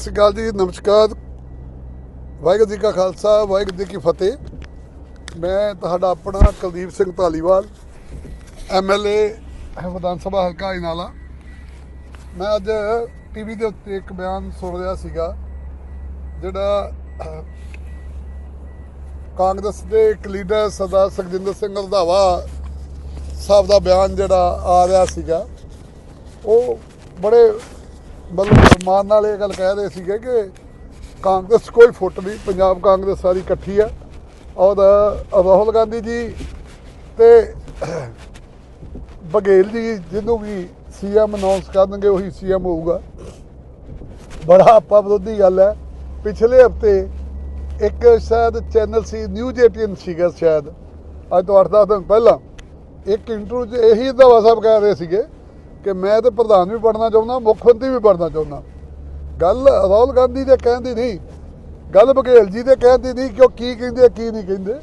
ਸ਼੍ਰੀ ਅਕਾਲ ਜੀ, ਨਮਸਕਾਰ। ਵਾਹਿਗੁਰੂ ਜੀ ਕਾ ਖਾਲਸਾ, ਵਾਹਿਗੁਰੂ ਜੀ ਕੀ ਫਤਿਹ। ਮੈਂ ਤੁਹਾਡਾ ਆਪਣਾ ਕੁਲਦੀਪ ਸਿੰਘ ਧਾਲੀਵਾਲ ਐਮਐਲਏ ਵਿਧਾਨ ਸਭਾ ਹਲਕਾ ਇਨਾਲਾ ਮੈਂ ਅੱਜ ਟੀਵੀ ਦੇ ਉੱਤੇ ਇੱਕ ਬਿਆਨ ਸੁਣ ਰਿਹਾ ਸੀਗਾ, ਜਿਹੜਾ ਕਾਂਗਰਸ ਦੇ ਇੱਕ ਲੀਡਰ ਸਰਦਾਰ ਸੁਖਜਿੰਦਰ ਸਿੰਘ ਰੰਧਾਵਾ ਸਾਹਿਬ ਦਾ ਬਿਆਨ ਜਿਹੜਾ ਆ ਰਿਹਾ ਸੀਗਾ, ਉਹ ਬੜੇ ਮਤਲਬ ਮਾਨ ਨਾਲ ਇਹ ਗੱਲ ਕਹਿ ਰਹੇ ਸੀਗੇ ਕਿ ਕਾਂਗਰਸ ਕੋਈ ਫੁੱਟ ਨਹੀਂ, ਪੰਜਾਬ ਕਾਂਗਰਸ ਸਾਰੀ ਇਕੱਠੀ ਆ। ਔਰ ਰਾਹੁਲ ਗਾਂਧੀ ਜੀ ਤੇ ਬਘੇਲ ਜੀ, ਜਿਹਨੂੰ ਵੀ ਸੀਐਮ ਅਨਾਉਂਸ ਕਰਨਗੇ, ਉਹੀ ਸੀਐਮ ਹੋਊਗਾ। ਬੜਾ ਆਪਾ ਵਿਰੋਧੀ ਗੱਲ ਹੈ। ਪਿਛਲੇ ਹਫ਼ਤੇ ਇੱਕ ਸ਼ਾਇਦ ਚੈਨਲ ਸੀ, ਨਿਊਜ਼ 18 ਸੀਗਾ ਸ਼ਾਇਦ। ਅੱਜ ਤੋਂ 8-10 ਦਿਨ ਪਹਿਲਾਂ। ਇੱਕ ਇੰਟਰਵਿਊ 'ਚ ਇਹੀ ਦਵਾ ਸਾਹਿਬ ਕਹਿ ਰਹੇ ਸੀਗੇ ਕਿ ਮੈਂ ਤੇ ਪ੍ਰਧਾਨ ਵੀ ਬਣਨਾ ਚਾਹੁੰਦਾ, ਮੁੱਖ ਮੰਤਰੀ ਵੀ ਬਣਨਾ ਚਾਹੁੰਦਾ। ਗੱਲ ਰਾਹੁਲ ਗਾਂਧੀ ਦੇ ਕਹਿੰਦੀ ਨਹੀਂ, ਗੱਲ ਬਘੇਲ ਜੀ ਦੇ ਕਹਿੰਦੀ ਨਹੀਂ ਕਿ ਉਹ ਕੀ ਕਹਿੰਦੇ ਕੀ ਨਹੀਂ ਕਹਿੰਦੇ।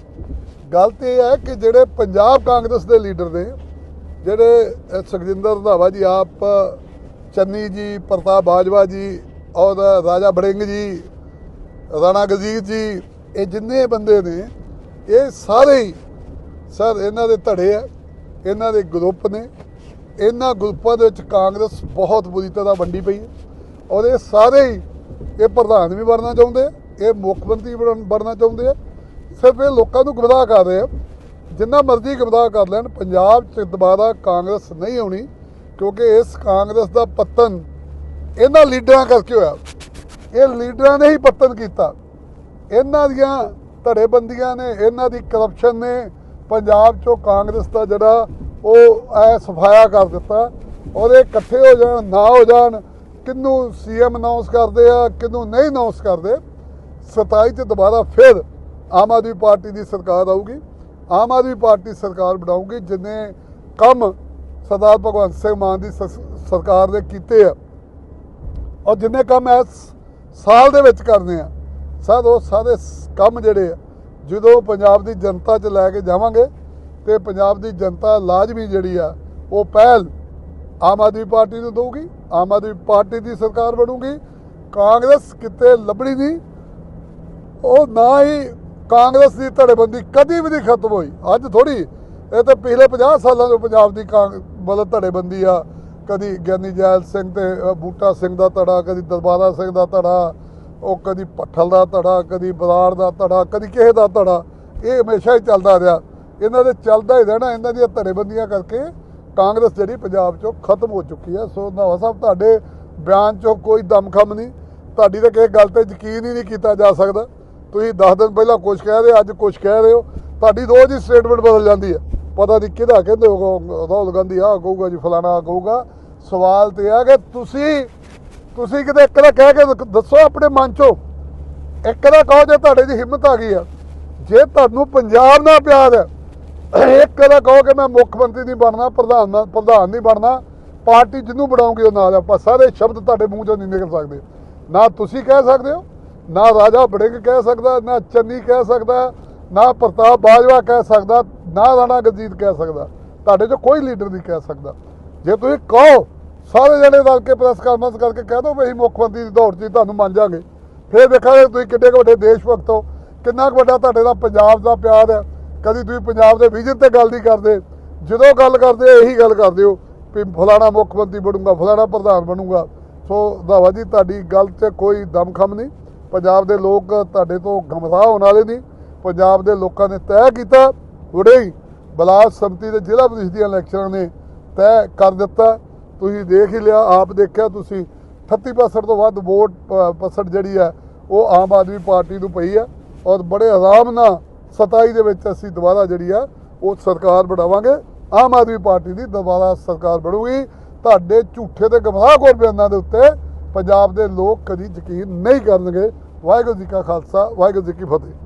ਗੱਲ ਤੇ ਇਹ ਹੈ ਕਿ ਜਿਹੜੇ ਪੰਜਾਬ ਕਾਂਗਰਸ ਦੇ ਲੀਡਰ ਨੇ, ਜਿਹੜੇ ਸੁਖਜਿੰਦਰ ਰੰਧਾਵਾ ਜੀ, ਆਪ, ਚੰਨੀ ਜੀ, ਪ੍ਰਤਾਪ ਬਾਜਵਾ ਜੀ ਔਰ ਰਾਜਾ ਬੜਿੰਗ ਜੀ, ਰਾਣਾ ਗਜ਼ੀਰ ਜੀ, ਇਹ ਜਿੰਨੇ ਬੰਦੇ ਨੇ, ਇਹ ਸਾਰੇ ਹੀ, ਸਰ, ਇਹਨਾਂ ਦੇ ਧੜੇ ਆ, ਇਹਨਾਂ ਦੇ ਗਰੁੱਪ ਨੇ। ਇਹਨਾਂ ਗਰੁੱਪਾਂ ਦੇ ਵਿੱਚ ਕਾਂਗਰਸ ਬਹੁਤ ਬੁਰੀ ਤਰ੍ਹਾਂ ਵੰਡੀ ਪਈ ਹੈ ਔਰ ਇਹ ਸਾਰੇ ਹੀ ਇਹ ਪ੍ਰਧਾਨ ਵੀ ਬਣਨਾ ਚਾਹੁੰਦੇ ਆ, ਇਹ ਮੁੱਖ ਮੰਤਰੀ ਬਣਨ- ਬਣਨਾ ਚਾਹੁੰਦੇ ਆ। ਸਿਰਫ ਇਹ ਲੋਕਾਂ ਨੂੰ ਗਮਰਾਹ ਕਰ ਰਹੇ ਆ। ਜਿੰਨਾ ਮਰਜ਼ੀ ਗਮਰਾਹ ਕਰ ਲੈਣ ਪੰਜਾਬ 'ਚ ਦੁਬਾਰਾ ਕਾਂਗਰਸ ਨਹੀਂ ਆਉਣੀ ਕਿਉਂਕਿ ਇਸ ਕਾਂਗਰਸ ਦਾ ਪਤਨ ਇਹਨਾਂ ਲੀਡਰਾਂ ਕਰਕੇ ਹੋਇਆ। ਇਹ ਲੀਡਰਾਂ ਨੇ ਹੀ ਪਤਨ ਕੀਤਾ। ਇਹਨਾਂ ਦੀਆਂ ਧੜੇਬੰਦੀਆਂ ਨੇ ਇਹਨਾਂ ਦੀ ਕਰਪਸ਼ਨ ਨੇ ਪੰਜਾਬ 'ਚੋਂ ਕਾਂਗਰਸ ਦਾ ਜਿਹੜਾ ਉਹ ਐ ਸਫਾਇਆ ਕਰ ਦਿੱਤਾ। ਔਰ ਇਹ ਇਕੱਠੇ ਹੋ ਜਾਣ, ਨਾ ਹੋ ਜਾਣ, ਕਿੰਨੂੰ ਸੀਐਮ ਅਨਾਉਂਸ ਕਰਦੇ ਆ, ਕਿੰਨੂੰ ਨਹੀਂ ਅਨਾਉਂਸ ਕਰਦੇ 27 ਚ ਦੁਬਾਰਾ ਫਿਰ ਆਮ ਆਦਮੀ ਪਾਰਟੀ ਦੀ ਸਰਕਾਰ ਆਊਗੀ। ਆਮ ਆਦਮੀ ਪਾਰਟੀ ਸਰਕਾਰ ਬਣਾਊਗੀ, ਜਿੰਨੇ ਕੰਮ ਸਰਦਾਰ ਭਗਵੰਤ ਸਿੰਘ ਮਾਨ ਦੀ ਸ- ਸਰਕਾਰ ਨੇ ਕੀਤੇ ਆ, ਔਰ ਜਿੰਨੇ ਕੰਮ ਇਸ ਸਾਲ ਦੇ ਵਿੱਚ ਕਰਨੇ ਆ, ਸਰ ਉਹ ਸਾਰੇ ਸ- ਕੰਮ ਜਿਹੜੇ ਆ, ਜਦੋਂ ਪੰਜਾਬ ਦੀ ਜਨਤਾ 'ਚ ਲੈ ਕੇ ਜਾਵਾਂਗੇ ਤੇ ਪੰਜਾਬ ਦੀ ਜਨਤਾ ਲਾਜ਼ਮੀ ਜਿਹੜੀ ਆ, ਉਹ ਪਹਿਲ ਆਮ ਆਦਮੀ ਪਾਰਟੀ ਨੂੰ ਦਊਗੀ, ਆਮ ਆਦਮੀ ਪਾਰਟੀ ਦੀ ਸਰਕਾਰ ਬਣੂਗੀ, ਕਾਂਗਰਸ ਕਿਤੇ ਲੱਭਣੀ ਨਹੀਂ, ਉਹ ਨਾ ਹੀ ਕਾਂਗਰਸ ਦੀ ਧੜੇਬੰਦੀ ਕਦੀ ਵੀ ਨਹੀਂ ਖਤਮ ਹੋਈ। ਅੱਜ ਥੋੜੀ ਇਹ ਤਾਂ ਪਿਛਲੇ 50 ਸਾਲਾਂ ਤੋਂ ਪੰਜਾਬ ਦੀ ਕਾਂਗ- ਮਤਲਬ ਧੜੇਬੰਦੀ ਆ, ਕਦੀ ਗਿਆਨੀ ਜੈਲ ਸਿੰਘ ਤੇ ਬੂਟਾ ਸਿੰਘ ਦਾ ਧੜਾ, ਕਦੀ ਦਰਬਾਰਾ ਸਿੰਘ ਦਾ ਧੜਾ, ਉਹ ਕਦੀ ਪੱਠਲ ਦਾ ਧੜਾ, ਕਦੀ ਬਰਾੜ ਦਾ ਧੜਾ, ਕਦੀ ਕਿਸੇ ਦਾ ਧੜਾ, ਇਹ ਹਮੇਸ਼ਾ ਹੀ ਚੱਲਦਾ ਰਿਹਾ। ਇਹਨਾਂ ਦੇ ਚੱਲਦਾ ਹੀ ਰਹਿਣਾ, ਇਹਨਾਂ ਦੀਆਂ ਧੜੇਬੰਦੀਆਂ ਕਰਕੇ ਕਾਂਗਰਸ ਜਿਹੜੀ ਪੰਜਾਬ ਚੋਂ ਖਤਮ ਹੋ ਚੁੱਕੀ ਹੈ। ਸੋ ਨਾਵਾ ਸਾਹਿਬ, ਤੁਹਾਡੇ ਬਿਆਨ ਚੋਂ ਕੋਈ ਦਮਖਮ ਨਹੀਂ। ਤੁਹਾਡੀ ਤਾਂ ਕਿਸੇ ਗੱਲ ਤੇ ਯਕੀਨ ਹੀ ਨਹੀਂ ਕੀਤਾ ਜਾ ਸਕਦਾ। ਤੁਸੀਂ 10 ਦਿਨ ਪਹਿਲਾਂ ਕੁਝ ਕਹਿ ਰਹੇ, ਅੱਜ ਕੁਝ ਕਹਿ ਰਹੇ ਹੋ। ਤੁਹਾਡੀ ਰੋਜ਼ ਹੀ ਸਟੇਟਮੈਂਟ ਬਦਲ ਜਾਂਦੀ ਹੈ। ਪਤਾ ਨਹੀਂ ਕਿਹਦਾ ਕਹਿੰਦੇ ਹੋ, ਰਾਹੁਲ ਗਾਂਧੀ ਆ ਕਹੂਗਾ ਜੀ, ਫਲਾਣਾ ਆਹ ਕਹੂਗਾ। ਸਵਾਲ ਤੇ ਆ ਕਿ ਤੁਸੀਂ ਤੁਸੀਂ ਕਿਤੇ ਇੱਕ ਦਾ ਕਹਿ ਕੇ ਦੱਸੋ ਆਪਣੇ ਮਨ ਚੋਂ। ਇੱਕ ਦਾ ਕਹੋ ਜੇ ਤੁਹਾਡੇ ਦੀ ਹਿੰਮਤ ਆ ਗਈ ਆ। ਜੇ ਤੁਹਾਨੂੰ ਪੰਜਾਬ ਨਾਲ ਪਿਆਰ ਹੈ ਇੱਕ ਦਾ ਕਹੋ ਕਿ ਮੈਂ ਮੁੱਖ ਮੰਤਰੀ ਨਹੀਂ ਬਣਨਾ, ਪ੍ਰਧਾਨ ਪ੍ਰਧਾਨ ਨਹੀਂ ਬਣਨਾ। ਪਾਰਟੀ ਜਿਹਨੂੰ ਬਣਾਉਂਗੇ ਉਹ ਨਾਲ ਆਪਾਂ ਸਾਰੇ ਸ਼ਬਦ ਤੁਹਾਡੇ ਮੂੰਹ ਚੋਂ ਨਹੀਂ ਨਿਕਲ ਸਕਦੇ। ਨਾ ਤੁਸੀਂ ਕਹਿ ਸਕਦੇ ਹੋ, ਨਾ ਰਾਜਾ ਬੜਿੰਗ ਕਹਿ ਸਕਦਾ, ਨਾ ਚੰਨੀ ਕਹਿ ਸਕਦਾ, ਨਾ ਪ੍ਰਤਾਪ ਬਾਜਵਾ ਕਹਿ ਸਕਦਾ, ਨਾ ਰਾਣਾ ਗਜੀਤ ਕਹਿ ਸਕਦਾ। ਤੁਹਾਡੇ ਚੋਂ ਕੋਈ ਲੀਡਰ ਨਹੀਂ ਕਹਿ ਸਕਦਾ। ਜੇ ਤੁਸੀਂ ਕਹੋ, ਸਾਰੇ ਜਣੇ ਰਲ ਕੇ ਪ੍ਰੈਸ ਕਾਨਫਰੰਸ ਕਰਕੇ ਕਹਿ ਦੋ ਵੀ ਅਸੀਂ ਮੁੱਖ ਮੰਤਰੀ ਦੀ ਦੌੜ 'ਚ ਤੁਹਾਨੂੰ ਮੰਨ ਜਾਾਂਗੇ। ਫਿਰ ਦੇਖਾਂਗੇ ਤੁਸੀਂ ਕਿੱਡੇ ਕੁ ਵੱਡੇ ਦੇਸ਼ ਭਗਤ ਹੋ ਕਿੰਨਾ ਕੁ ਵੱਡਾ ਤੁਹਾਡੇ ਦਾ ਪੰਜਾਬ ਦਾ ਪਿਆਰ ਹੈ। ਕਦੀ ਤੁਸੀਂ ਪੰਜਾਬ ਦੇ ਵਿਜ਼ਨ ਤੇ ਗੱਲ ਨਹੀਂ ਕਰਦੇ, ਜਦੋਂ ਗੱਲ ਕਰਦੇ ਇਹੀ ਗੱਲ ਕਰਦੇ ਹੋ ਵੀ ਫਲਾਣਾ ਮੁੱਖ ਮੰਤਰੀ ਬਣੂਗਾ, ਫਲਾਣਾ ਪ੍ਰਧਾਨ ਬਣੂਗਾ। ਸੋ ਧਾਵਾ ਜੀ, ਤੁਹਾਡੀ ਗੱਲ 'ਚ ਕੋਈ ਦਮਖਮ ਨਹੀਂ। ਪੰਜਾਬ ਦੇ ਲੋਕ ਤੁਹਾਡੇ ਤੋਂ ਗਮਰਾਹ ਹੋਣ ਵਾਲੇ ਨਹੀਂ। ਪੰਜਾਬ ਦੇ ਲੋਕਾਂ ਨੇ ਤੈਅ ਕੀਤਾ, ਹੁਣੇ ਹੀ ਬਲਾਕ ਸੰਮਤੀ ਦੇ ਜ਼ਿਲ੍ਹਾ ਪ੍ਰੀਸ਼ਦ ਦੀਆਂ ਇਲੈਕਸ਼ਨਾਂ ਨੇ ਤੈਅ ਕਰ ਦਿੱਤਾ। ਤੁਸੀਂ ਦੇਖ ਹੀ ਲਿਆ, ਆਪ ਦੇਖਿਆ, ਤੁਸੀਂ 38% ਤੋਂ ਵੱਧ ਵੋਟ ਪਰਸੈਂਟ ਜਿਹੜੀ ਹੈ, ਉਹ ਆਮ ਆਦਮੀ ਪਾਰਟੀ ਨੂੰ ਪਈ ਹੈ। ਔਰ ਬੜੇ ਆਰਾਮ ਨਾਲ 27 ਦੇ ਵਿੱਚ ਅਸੀਂ ਦੁਬਾਰਾ ਜਿਹੜੀ ਆ, ਉਹ ਸਰਕਾਰ ਬਣਾਵਾਂਗੇ। ਆਮ ਆਦਮੀ ਪਾਰਟੀ ਦੀ ਦੁਬਾਰਾ ਸਰਕਾਰ ਬਣੂਗੀ। ਤੁਹਾਡੇ ਝੂਠੇ ਤੇ ਗਮਰਾਹਖੋਰ ਬਿਆਨਾਂ ਦੇ ਉੱਤੇ ਪੰਜਾਬ ਦੇ ਲੋਕ ਕਦੀ ਯਕੀਨ ਨਹੀਂ ਕਰਨਗੇ। ਵਾਹਿਗੁਰੂ ਜੀ ਕਾ ਖਾਲਸਾ, ਵਾਹਿਗੁਰੂ ਜੀ ਕੀ ਫਤਿਹ।